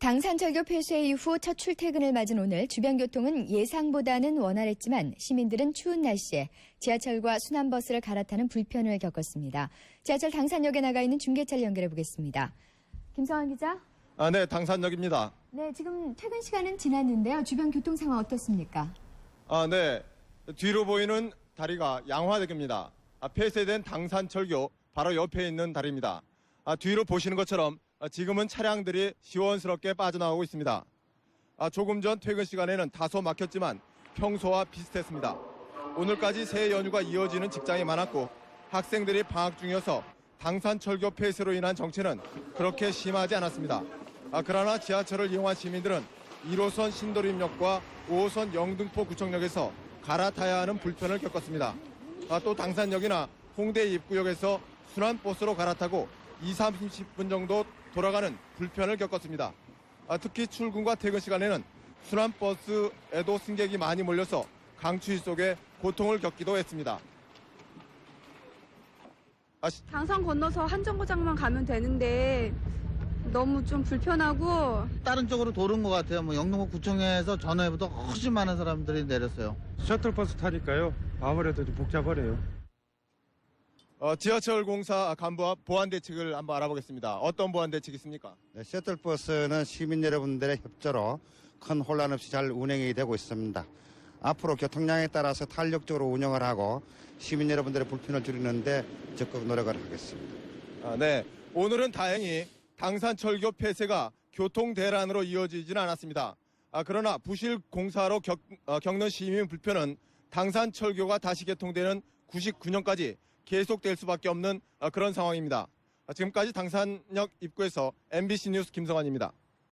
당산철교 폐쇄 이후 첫 출퇴근을 맞은 오늘 주변 교통은 예상보다는 원활했지만 시민들은 추운 날씨에 지하철과 순환버스를 갈아타는 불편을 겪었습니다. 지하철 당산역에 나가 있는 중계차를 연결해 보겠습니다. 김성환 기자. 아, 네, 당산역입니다. 네, 지금 퇴근 시간은 지났는데요. 주변 교통 상황 어떻습니까? 아, 네. 뒤로 보이는 다리가 양화대교입니다. 아, 폐쇄된 당산철교 바로 옆에 있는 다리입니다. 아, 뒤로 보시는 것처럼 아, 지금은 차량들이 시원스럽게 빠져나오고 있습니다. 아, 조금 전 퇴근 시간에는 다소 막혔지만 평소와 비슷했습니다. 오늘까지 새 연휴가 이어지는 직장이 많았고 학생들이 방학 중이어서 당산철교 폐쇄로 인한 정체는 그렇게 심하지 않았습니다. 아, 그러나 지하철을 이용한 시민들은 1호선 신도림역과 5호선 영등포 구청역에서 갈아타야 하는 불편을 겪었습니다. 아, 또 당산역이나 홍대 입구역에서 순환버스로 갈아타고 2, 30분 정도 돌아가는 불편을 겪었습니다. 아, 특히 출근과 퇴근 시간에는 순환버스에도 승객이 많이 몰려서 강추위 속에 고통을 겪기도 했습니다. 아, 시- 당산 건너서 한정거장만 가면 되는데 너무 좀 불편하고 다른 쪽으로 도는 것 같아요. 뭐 영등포 구청에서 전후에보다 훨씬 많은 사람들이 내렸어요. 셔틀버스 타니까요. 아무래도 좀 복잡하네요. 어, 지하철 공사 간부와 보안 대책을 한번 알아보겠습니다. 어떤 보안 대책이 있습니까? 네, 셔틀버스는 시민 여러분들의 협조로 큰 혼란 없이 잘 운행이 되고 있습니다. 앞으로 교통량에 따라서 탄력적으로 운영을 하고 시민 여러분들의 불편을 줄이는데 적극 노력을 하겠습니다. 아, 네. 오늘은 다행히 당산철교 폐쇄가 교통 대란으로 이어지지는 않았습니다. 아, 그러나 부실 공사로 겪, 어, 겪는 시민 불편은 당산철교가 다시 개통되는 99년까지 계속될 수밖에 없는 어, 그런 상황입니다. 아, 지금까지 당산역 입구에서 MBC 뉴스 김성환입니다.